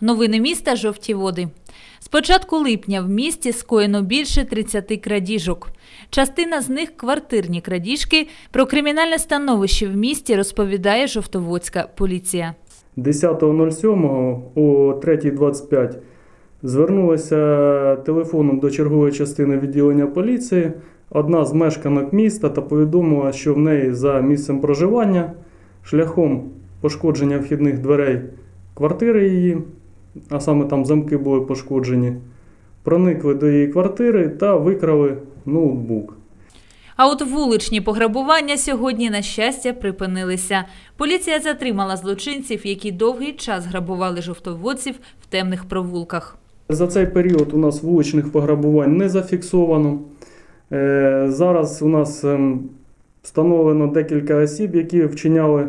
Новини міста жовті води. З початку липня в місті скоєно більше 30 крадіжок. Частина з них квартирні крадіжки. Про кримінальне становище в місті розповідає жовтоводська поліція. 10.07 о 3.25 звернулася телефоном до чергової частини відділення поліції одна з мешканок міста та повідомила, що в неї за місцем проживання шляхом пошкодження вхідних дверей квартири її, а саме там замки були пошкоджені, проникли до її квартири та викрали ноутбук. А от вуличні пограбування сьогодні, на щастя, припинилися. Поліція затримала злочинців, які довгий час грабували жовтоводців в темних провулках. За цей період у нас вуличних пограбувань не зафіксовано. Е, Зараз у нас ем, встановлено декілька осіб, які вчиняли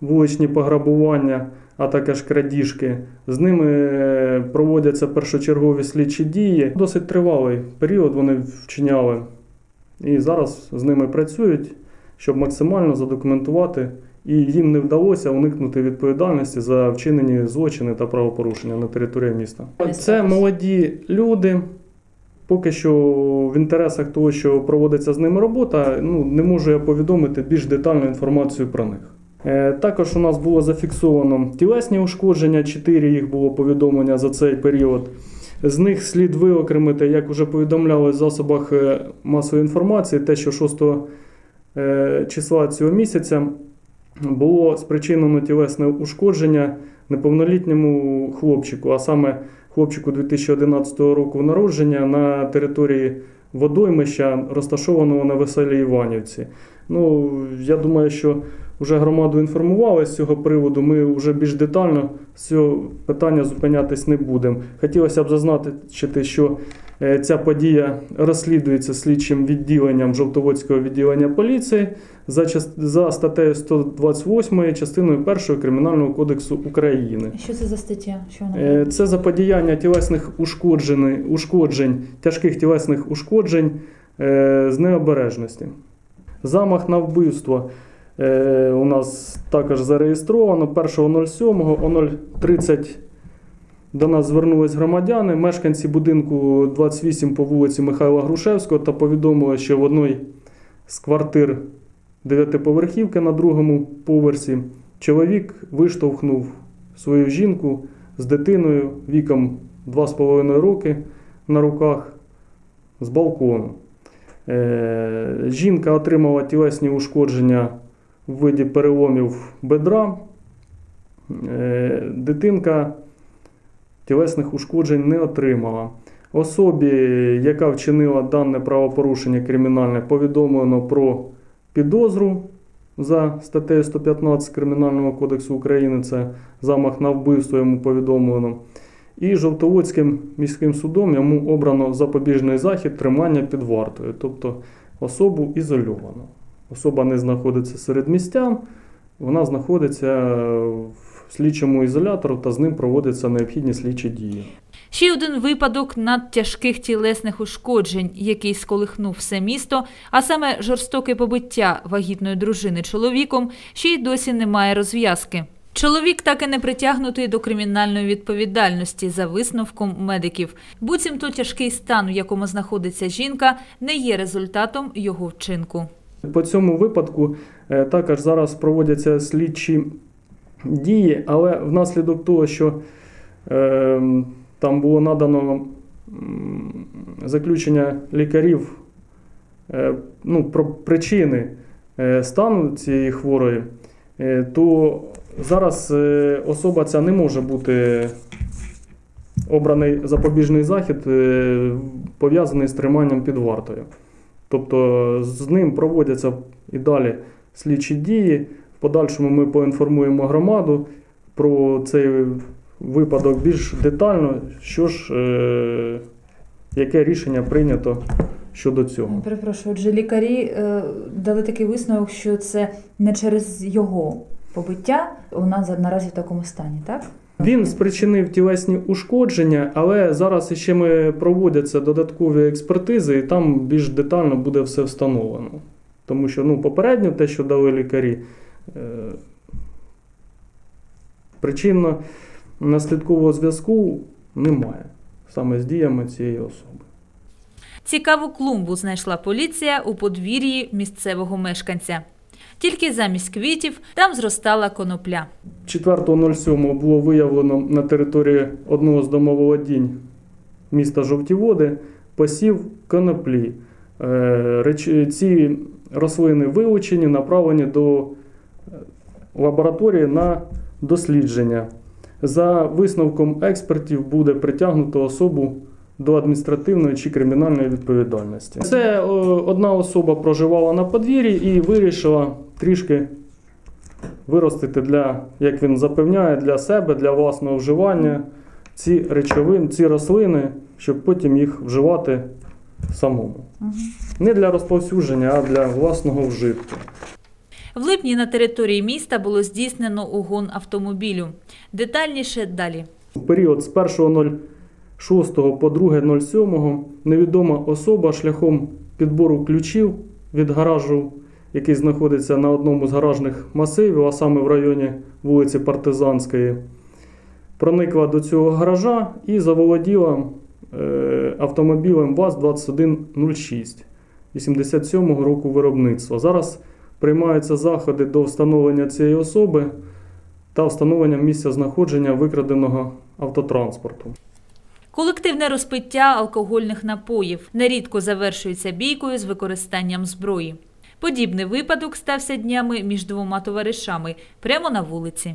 вуличні пограбування, а також крадіжки. З ними е, проводяться першочергові слідчі дії. Досить тривалий період вони вчиняли. І зараз з ними працюють, щоб максимально задокументувати. І їм не вдалося уникнути відповідальності за вчинені злочини та правопорушення на території міста. Це молоді люди. Поки що в інтересах того, що проводиться з ними робота, ну не можу я повідомити більш детальну інформацію про них. Е, Також у нас було зафіксовано тілесні ушкодження, 4 їх було повідомлення за цей період. З них слід виокремити, як вже повідомляли в засобах е, масової інформації, те, що 6 е, числа цього місяця було спричинено тілесне ушкодження неповнолітньому хлопчику, а саме хлопчику 2011 року народження на території водоймища, розташованого на Веселій Іванівці. Ну, я думаю, що вже громаду інформували з цього приводу. Ми вже більш детально з цього питання зупинятись не будемо. Хотілося б зазначити, що е, ця подія розслідується слідчим відділенням Жовтоводського відділення поліції за, част- за статтею 128 частиною 1 Кримінального кодексу України. Що це за стаття? Що вона Е, Це заподіяння тілесних ушкоджень, ушкоджень, тяжких тілесних ушкоджень е, з необережності. Замах на вбивство у нас також зареєстровано 1.07 о 0.30 до нас звернулись громадяни, мешканці будинку 28 по вулиці Михайла Грушевського та повідомили, що в одній з квартир дев'ятиповерхівки на другому поверсі чоловік виштовхнув свою жінку з дитиною віком 2,5 роки на руках з балкону. Е, Жінка отримала тілесні ушкодження в виді переломів бедра. Е, Дитинка тілесних ушкоджень не отримала. Особі, яка вчинила дане правопорушення кримінальне, повідомлено про підозру за статтею 115 Кримінального кодексу України. Це замах на вбивство йому повідомлено. І Жовтоводським міським судом йому обрано запобіжний захід тримання під вартою, тобто особу ізольовано. Особа не знаходиться серед містян, вона знаходиться в слідчому ізолятору та з ним проводяться необхідні слідчі дії. Ще один випадок надтяжких тілесних ушкоджень, який сколихнув все місто, а саме жорстоке побиття вагітної дружини чоловіком, ще й досі немає розв'язки. Чоловік так і не притягнутий до кримінальної відповідальності за висновком медиків. Буцімто тяжкий стан, в якому знаходиться жінка, не є результатом його вчинку. По цьому випадку е, також зараз проводяться слідчі дії, але внаслідок того, що е, там було надано заключення лікарів е, ну, про причини е, стану цієї хворої, то зараз особа ця не може бути обраний запобіжний захід, пов'язаний з триманням під вартою. Тобто з ним проводяться і далі слідчі дії. В подальшому ми поінформуємо громаду про цей випадок більш детально, що ж, е, яке рішення прийнято щодо цього. Перепрошую, отже, лікарі е, дали такий висновок, що це не через його побиття вона наразі в такому стані, так? Він спричинив тілесні ушкодження, але зараз ще ми проводяться додаткові експертизи, і там більш детально буде все встановлено. Тому що ну, попередньо те, що дали лікарі, е, причинно наслідкового зв'язку немає саме з діями цієї особи. Цікаву клумбу знайшла поліція у подвір'ї місцевого мешканця. Тільки замість квітів там зростала конопля. 4.07 було виявлено на території одного з домоволодінь міста Жовті Води посів коноплі. Е, Ці рослини вилучені, направлені до е, лабораторії на дослідження. За висновком експертів буде притягнуто особу до адміністративної чи кримінальної відповідальності. Це е, одна особа проживала на подвір'ї і вирішила трішки виростити для, як він запевняє, для себе, для власного вживання ці речовини, ці рослини, щоб потім їх вживати самому. Не для розповсюдження, а для власного вжитку. В липні на території міста було здійснено угон автомобілю. Детальніше далі. В період з 1.06 по 2.07 невідома особа шляхом підбору ключів від гаражу, який знаходиться на одному з гаражних масивів, а саме в районі вулиці Партизанської, проникла до цього гаража і заволоділа е, автомобілем ВАЗ-2106 87 року виробництва. Зараз приймаються заходи до встановлення цієї особи та встановлення місця знаходження викраденого автотранспорту. Колективне розпиття алкогольних напоїв нерідко завершується бійкою з використанням зброї. Подібний випадок стався днями між двома товаришами прямо на вулиці.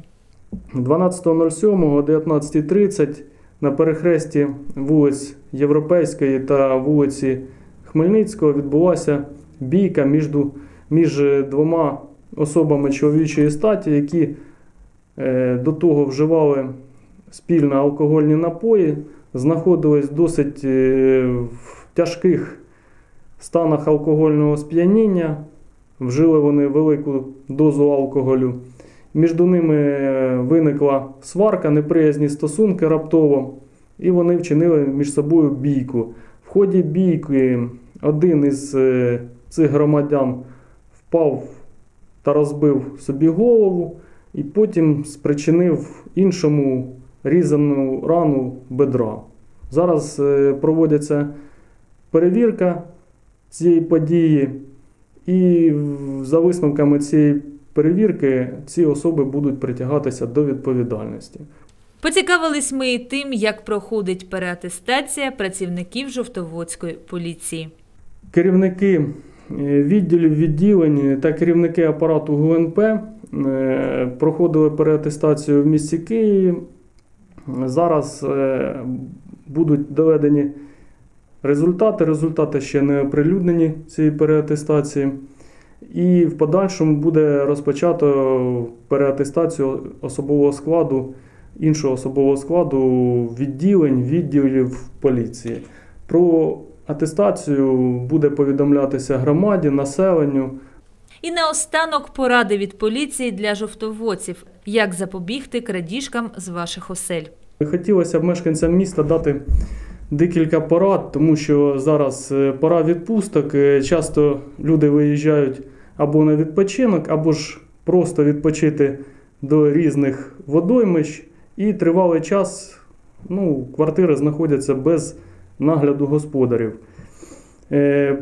12.07 о 19.30 на перехресті вулиць Європейської та вулиці Хмельницького відбулася бійка між, між двома особами чоловічої статі, які е, до того вживали спільно алкогольні напої, знаходились досить е, в тяжких станах алкогольного сп'яніння, вжили вони велику дозу алкоголю. Між ними е, виникла сварка, неприязні стосунки раптово, і вони вчинили між собою бійку. В ході бійки один із е, цих громадян впав та розбив собі голову, і потім спричинив іншому різану рану бедра. Зараз е, проводиться перевірка цієї події, і за висновками цієї перевірки ці особи будуть притягатися до відповідальності. Поцікавились ми і тим, як проходить переатестація працівників Жовтоводської поліції. Керівники е, відділів відділень та керівники апарату ГУНП е, проходили переатестацію в місті Києві. Зараз е, будуть доведені результати. Результати ще не оприлюднені цієї переатестації. І в подальшому буде розпочато переатестацію особового складу, іншого особового складу відділень, відділів поліції. Про атестацію буде повідомлятися громаді, населенню. І наостанок поради від поліції для жовтоводців, як запобігти крадіжкам з ваших осель. Хотілося б мешканцям міста дати декілька порад, тому що зараз е, пора відпусток. е, Часто люди виїжджають або на відпочинок, або ж просто відпочити до різних водоймищ. І тривалий час ну, квартири знаходяться без нагляду господарів. Е,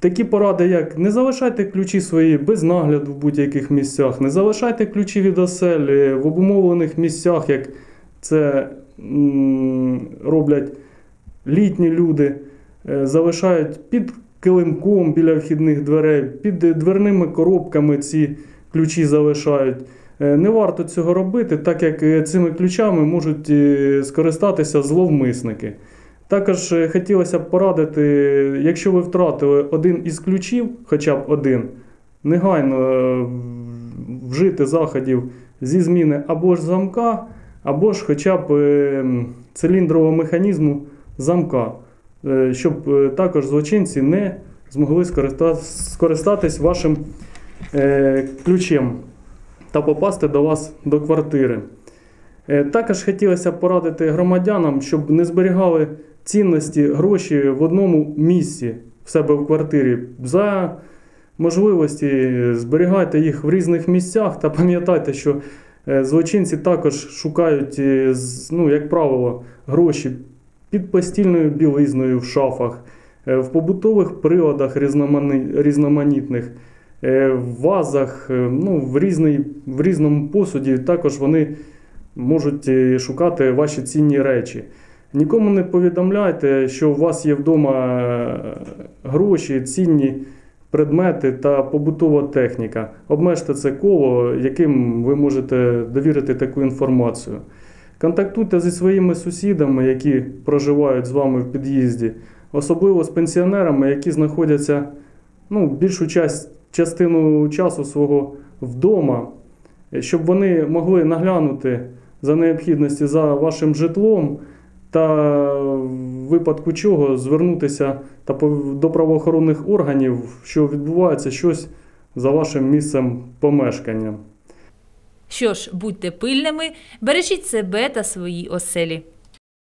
Такі поради, як не залишайте ключі свої без нагляду в будь-яких місцях, не залишайте ключі від осель е, в обумовлених місцях, як це роблять літні люди, е, залишають під килимком біля вхідних дверей, під дверними коробками ці ключі залишають. Е, Не варто цього робити, так як е, цими ключами можуть скористатися зловмисники. Також хотілося б порадити, якщо ви втратили один із ключів, хоча б один, негайно вжити заходів зі зміни або ж замка, або ж хоча б е, циліндрового механізму замка, е, щоб е, також злочинці не змогли скориста- скористатись вашим е, ключем та попасти до вас до квартири. Також хотілося порадити громадянам, щоб не зберігали цінності, гроші в одному місці в себе в квартирі. За можливості зберігайте їх в різних місцях та пам'ятайте, що Злочинці також шукають, ну, як правило, гроші під постільною білизною в шафах, е, в побутових приладах різноманітних, е, в вазах, е, ну, в, різний, в різному посуді також вони можуть шукати ваші цінні речі. Нікому не повідомляйте, що у вас є вдома гроші, цінні предмети та побутова техніка. Обмежте це коло, яким ви можете довірити таку інформацію. Контактуйте зі своїми сусідами, які проживають з вами в під'їзді, особливо з пенсіонерами, які знаходяться ну, більшу час, частину часу свого вдома, щоб вони могли наглянути за необхідності за вашим житлом та в випадку чого звернутися та до правоохоронних органів, що відбувається щось за вашим місцем помешкання. Що ж, будьте пильними, бережіть себе та свої оселі.